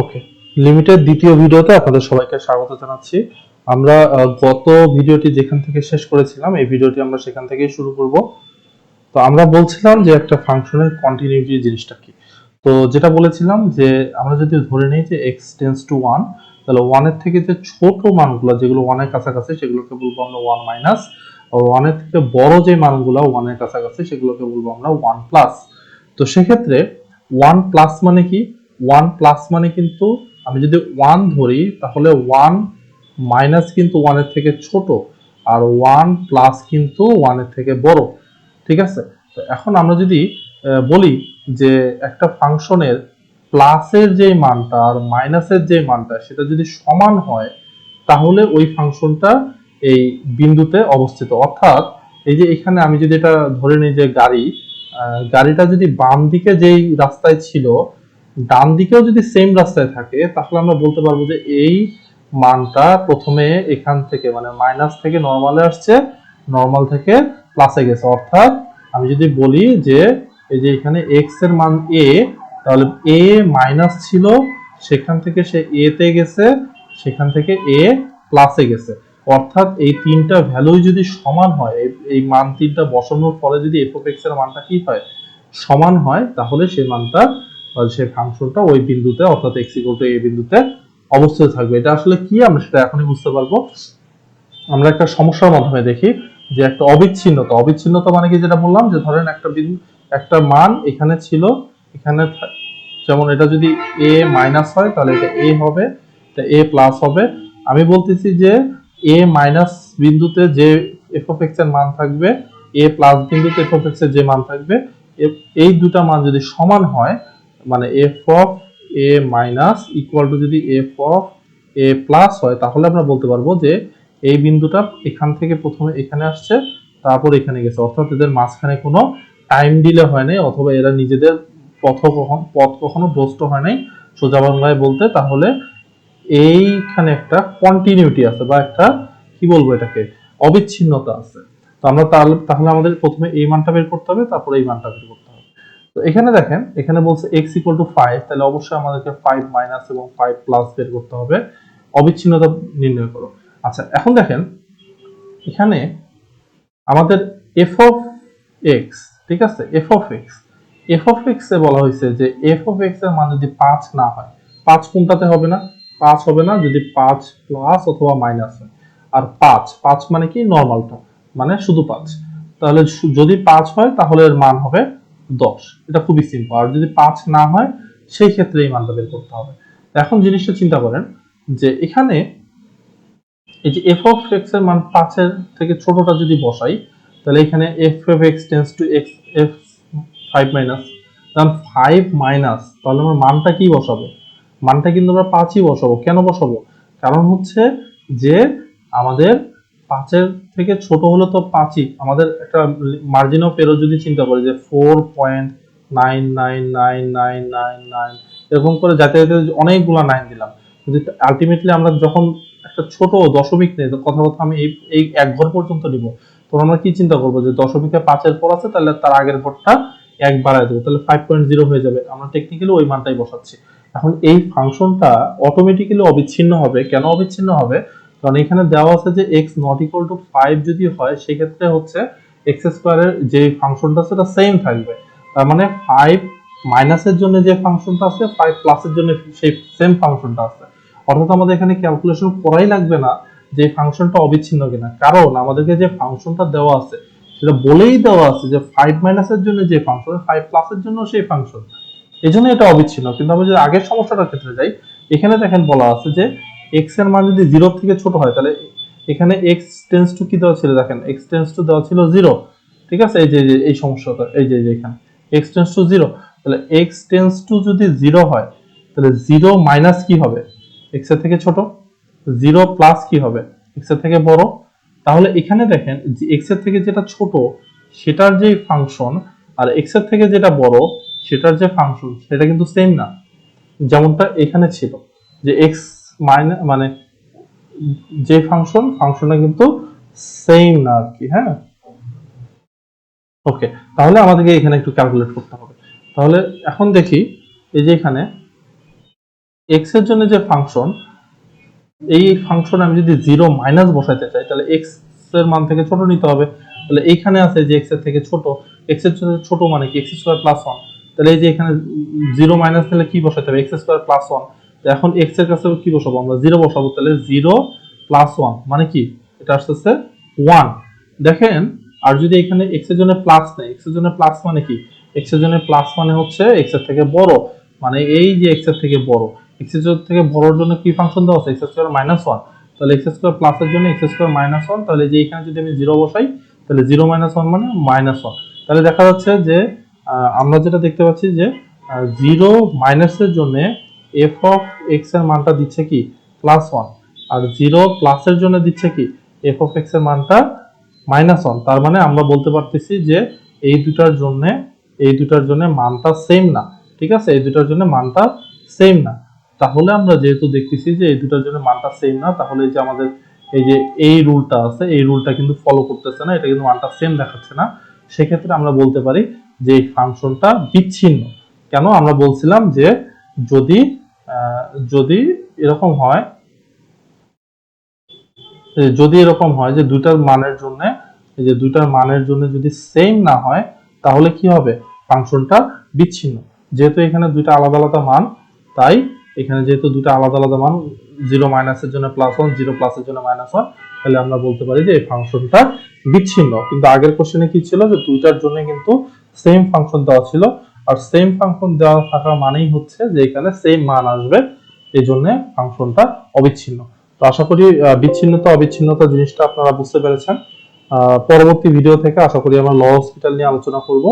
ওকে limited দ্বিতীয় ভিডিওতে আপনাদের সবাইকে স্বাগত জানাচ্ছি। আমরা গত ভিডিওটি যেখান থেকে শেষ করেছিলাম, এই ভিডিওটি আমরা সেখান থেকেই শুরু করব। তো আমরা বলছিলাম যে একটা ফাংশনের কন্টিনিউটি জিনিসটা কি। তো যেটা বলেছিলাম যে, আমরা যদি ধরে নিই যে এক্স টেন্স টু ওয়ান তাহলে ওয়ানের থেকে যে ছোট মানগুলো, যেগুলো ওয়ানের কাছাকাছি, সেগুলোকে বলব আমরা ওয়ান মাইনাস ওয়ানের থেকে বড় যে মানগুলো ওয়ানের কাছাকাছি, সেগুলোকে বলব আমরা ওয়ান প্লাস তো সেক্ষেত্রে ওয়ান প্লাস মানে কি? ওয়ান প্লাস মানে কিন্তু আমি যদি ওয়ান ধরি, তাহলে ওয়ান মাইনাস কিন্তু ওয়ানের থেকে ছোট আর ওয়ান প্লাস কিন্তু ওয়ানের থেকে বড়, ঠিক আছে? তো এখন আমরা যদি বলি যে একটা ফাংশনের প্লাসের যে মানটা আর মাইনাসের যে মানটা সেটা যদি সমান হয়, তাহলে ওই ফাংশনটা এই বিন্দুতে অবস্থিত। অর্থাৎ এই যে এখানে আমি যদি এটা ধরে নিই যে গাড়ি গাড়িটা যদি বাম দিকে যেই রাস্তায় ছিল ডান দিকেও যদি সেম রাস্তায় থাকে, তাহলে আমরা বলতে পারব যে এই মানটা প্রথমে এখান থেকে মানে মাইনাস থেকে নর্মালে আসছে নর্মাল থেকে প্লাসে গেছে। অর্থাৎ আমি যদি বলি যে এই যে এখানে এক্সের মান এ তাহলে এ মাইনাস ছিল, সেখান থেকে সে এ তে গেছে, সেখান থেকে এ প্লাসে গেছে। অর্থাৎ এই তিনটা ভ্যালুই যদি সমান হয়, এই- মান তিনটা বসানোর ফলে যদি এফ এক্সের মানটা কি হয়, সমান হয়, তাহলে সেই মানটা সেই ফাংশনটা ওই বিন্দুতে, অর্থাৎ এক্স ইকুয়াল টু এ বিন্দুতে অবস্থিত থাকবে। এটা আসলে কি? আমরা সেটা এখনই বুঝতে পারব। আমরা একটা সমস্যার মাধ্যমে দেখি যে একটা অবিচ্ছিন্নতা অবিচ্ছিন্নতা মানে কি যেটা বললাম? যে ধরেন একটা বিন্দু, একটা মান এখানে ছিল, এখানে যেমন এটা যদি এ মাইনাস হয়, তাহলে এটা এ হবে, এটা এ প্লাস হবে। আমি বলতেছি যে এ মাইনাস বিন্দুতে যে এফ অফ এক্সের মান থাকবে এ প্লাস বিন্দুতে এফ অফ এক্সের যে মান থাকবে এই দুটা মান যদি সমান হয় মানে f of a minus equal to যদি এফ অফ এ প্লাস হয়, তাহলে আমরা বলতে পারব যে এই বিন্দুটা এখান থেকে প্রথমে এখানে আসছে, তারপর এখানে গেছে। অর্থাৎ এদের মাঝখানে কোনো টাইম ডিলে হয় নাই, অথবা এরা নিজেদের পথ কখন, পথ কখনো ভ্রষ্ট হয় নাই। সোজা বাংলায় বলতে তাহলে এইখানে একটা কন্টিনিউটি আছে, বা একটা, কি বলব এটাকে, অবিচ্ছিন্নতা আছে। তো আমরা তাহলে আমাদের প্রথমে এই মানটা বের করতে হবে, তারপরে এই মানটা বের করতে হবে। তো এখানে দেখেন, এখানে বলছে এক্স ইকুয়াল টু ফাইভ তাহলে অবশ্যই আমাদেরকে ফাইভ মাইনাস এবং ফাইভ প্লাস বের করতে হবে। অবিচ্ছিন্নতা নির্ণয় করো। আচ্ছা এখন দেখেন, এখানে আমাদের এফ অফ এক্স ঠিক আছে? F of x f of x এ বলা হয়েছে যে এফ অফ এক্সের মান যদি পাঁচ না হয়, পাঁচ কোনটাতে হবে না? পাঁচ হবে না যদি পাঁচ প্লাস অথবা মাইনাস হয়। আর পাঁচ পাঁচ মানে কি? নর্মালটা মানে শুধু পাঁচ। তাহলে যদি পাঁচ হয়, তাহলে এর মান হবে দশ। এটা খুবই সিম্পল আর যদি পাঁচ না হয়, সেই ক্ষেত্রে এই মানটা বের করতে হবে। এখন জিনিসটা চিন্তা করেন যে এখানে এই যে এফ অফ এক্সের মান পাঁচের থেকে ছোটটা যদি বসাই, তাহলে এখানে f of x tends to x f five minus কারণ ফাইভ মাইনাস তাহলে আমরা মানটা কি বসাবো? মানটা কিন্তু আমরা পাঁচই বসাবো। কেন বসাবো? কারণ হচ্ছে যে আমাদের পাঁচের থেকে ছোট হলে তো পাঁচই। আমাদের একটা মার্জিন অফ এরো যদি চিন্তা করি যে four point nine nine nine nine nine nine এরকম করে যাতে যাতে অনেকগুলো নাইন দিলাম কিন্তু আলটিমেটলি আমরা যখন একটা ছোট দশমিক নেই কথা কথা আমি এই এই এক ঘর পর্যন্ত নিব। তখন আমরা কি চিন্তা করব যে দশমিকে পাঁচের পর আছে, তাহলে তার আগের ঘরটা এক বাড়ায় দেবো, তাহলে ফাইভ পয়েন্ট জিরো হয়ে যাবে। আমরা টেকনিক্যালি ওই মানটাই বসাচ্ছি। এখন এই ফাংশনটা অটোমেটিক্যালি অবিচ্ছিন্ন হবে। কেন অবিচ্ছিন্ন হবে? কারণ এখানে দেওয়া আছে যে x not equal to five যদি হয়, সেক্ষেত্রে হচ্ছে এক্স স্কোয়ারের যে ফাংশনটা সেটা সেম থাকবে। তার মানে ফাইভ মাইনাসের জন্য যে ফাংশনটা আছে ফাইভ প্লাসের জন্য সেই সেম ফাংশনটা আছে। অর্থাৎ আমাদের এখানে ক্যালকুলেশন করাই লাগবে না যে ফাংশনটা অবিচ্ছিন্ন কিনা। কারণ আমাদেরকে যে ফাংশনটা দেওয়া আছে, সেটা বলেই দেওয়া আছে যে ফাইভ মাইনাসের জন্য যে ফাংশন ফাইভ প্লাসের জন্য সেই ফাংশন এই জন্য এটা অবিচ্ছিন্ন। কিন্তু আমরা যদি আগের সমস্যাটার ক্ষেত্রে যাই, এখানে দেখেন বলা আছে যে এক্সের মান যদি জিরো থেকে ছোট হয়, তাহলে এখানে এক্স টেন্স টু কি দেওয়া ছিল? দেখেন এক্স টেন্স টু দেওয়া ছিল জিরো ঠিক আছে? এই যে, এই সমস্যাটা, এই যে এখানে। এক্স টেন্স টু জিরো তাহলে এক্স টেন্স টু যদি জিরো হয়, তাহলে জিরো মাইনাস কি হবে? এক্সের থেকে ছোট জিরো প্লাস কি হবে? এক্সের থেকে বড়। তাহলে এখানে দেখেন এক্সের থেকে যেটা ছোট, সেটার যে ফাংশন আর এক্সের থেকে যেটা বড়, সেটার যে ফাংশন সেটা কিন্তু সেম না। যেমনটা এখানে ছিল, যে এক্স মাইনাস মানে যে ফাংশন ফাংশনটা কিন্তু সেম না আর কি হ্যাঁ? ওকে তাহলে আমাদেরকে এখানে একটু ক্যালকুলেট করতে হবে। তাহলে এখন দেখি, এই যে এখানে এক্সের জন্য যে ফাংশন এই ফাংশন আমি যদি জিরো মাইনাস বসাইতে চাই, তাহলে এক্সের মান থেকে ছোট নিতে হবে। তাহলে এইখানে আছে যে এক্সের থেকে ছোট এক্সের জন্য ছোট মানে কি? এক্স স্কোয়ার প্লাস ওয়ান তাহলে এই যে এখানে জিরো মাইনাস নিলে কি বসাইতে হবে? এক্স স্কোয়ার প্লাস ওয়ান এখন এক্সের কাছে কি বসাবো? আমরা জিরো বসাবো, তাহলে জিরো প্লাস ওয়ান মানে কি? এটা আসতেছে ওয়ান দেখেন, আর যদি এখানে এক্সের জন্য প্লাস নেই এক্সের জন্য প্লাস মানে কি? এক্সের জন্য প্লাস মানে হচ্ছে এক্সের থেকে বড় মানে এই যে এক্সের থেকে বড় এক্সের থেকে বড়র জন্য কি ফাংশন দেওয়া আছে? এক্স স্কোয়ার মাইনাস ওয়ান তাহলে এক্স স্কোয়ার প্লাস এর জন্য এক্স স্কোয়ার মাইনাস ওয়ান তাহলে যে এখানে যদি আমি জিরো বসাই, তাহলে জিরো মাইনাস ওয়ান মানে মাইনাস ওয়ান তাহলে দেখা যাচ্ছে যে আমরা যেটা দেখতে পাচ্ছি যে জিরো মাইনাসের জন্য এফ অফ এক্সের মানটা দিচ্ছে কি? প্লাস ওয়ান আর জিরো প্লাসের জন্য দিচ্ছে কি? এফ অফ এক্সের মানটা মাইনাস ওয়ান তার মানে আমরা বলতে পারতেছি যে এই দুটার জন্য, এই দুটার জন্য মানটা সেম না। ঠিক আছে? এই দুটার জন্য মানটা সেম না। তাহলে আমরা যেহেতু দেখতেছি যে এই দুটার জন্য মানটা সেম না, তাহলে যে আমাদের এই যে এই রুলটা আছে, এই রুলটা কিন্তু ফলো করতেছে না। এটা কিন্তু মানটা সেম দেখাচ্ছে না। সেক্ষেত্রে আমরা বলতে পারি যে এই ফাংশনটা বিচ্ছিন্ন। কেন? আমরা বলছিলাম যে যদি যদি এরকম হয় যদি এরকম হয় যে দুইটার মানের জন্য যে দুইটার মানের জন্য যদি সেম না হয়, তাহলে কি হবে? ফাংশনটা বিচ্ছিন্ন। যেহেতু এখানে দুইটা আলাদা আলাদা মান, তাই এখানে যেহেতু দুইটা আলাদা আলাদা মান জিরো মাইনাসের জন্য প্লাস ওয়ান জিরো প্লাসের জন্য মাইনাস ওয়ান তাহলে আমরা বলতে পারি যে এই ফাংশনটা বিচ্ছিন্ন। কিন্তু আগের কোশ্চেনে কি ছিল? যে দুইটার জন্য কিন্তু সেম ফাংশন দেওয়া ছিল। আর সেম ফাংশন দেওয়া থাকা মানেই হচ্ছে যে এখানে সেম মান আসবে এই জন্য ফাংশনটা অবিচ্ছিন্ন। তো আশা করি বিচ্ছিন্নতা, অবিচ্ছিন্নতা জিনিসটা আপনারা বুঝতে পেরেছেন। পরবর্তী ভিডিও থেকে আশা করি আমরা ল হসপিটাল নিয়ে আলোচনা করব।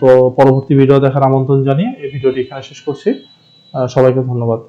তো পরবর্তী ভিডিও দেখার আমন্ত্রণ জানিয়ে এই ভিডিওটি এখানে শেষ করছি। সবাইকে ধন্যবাদ।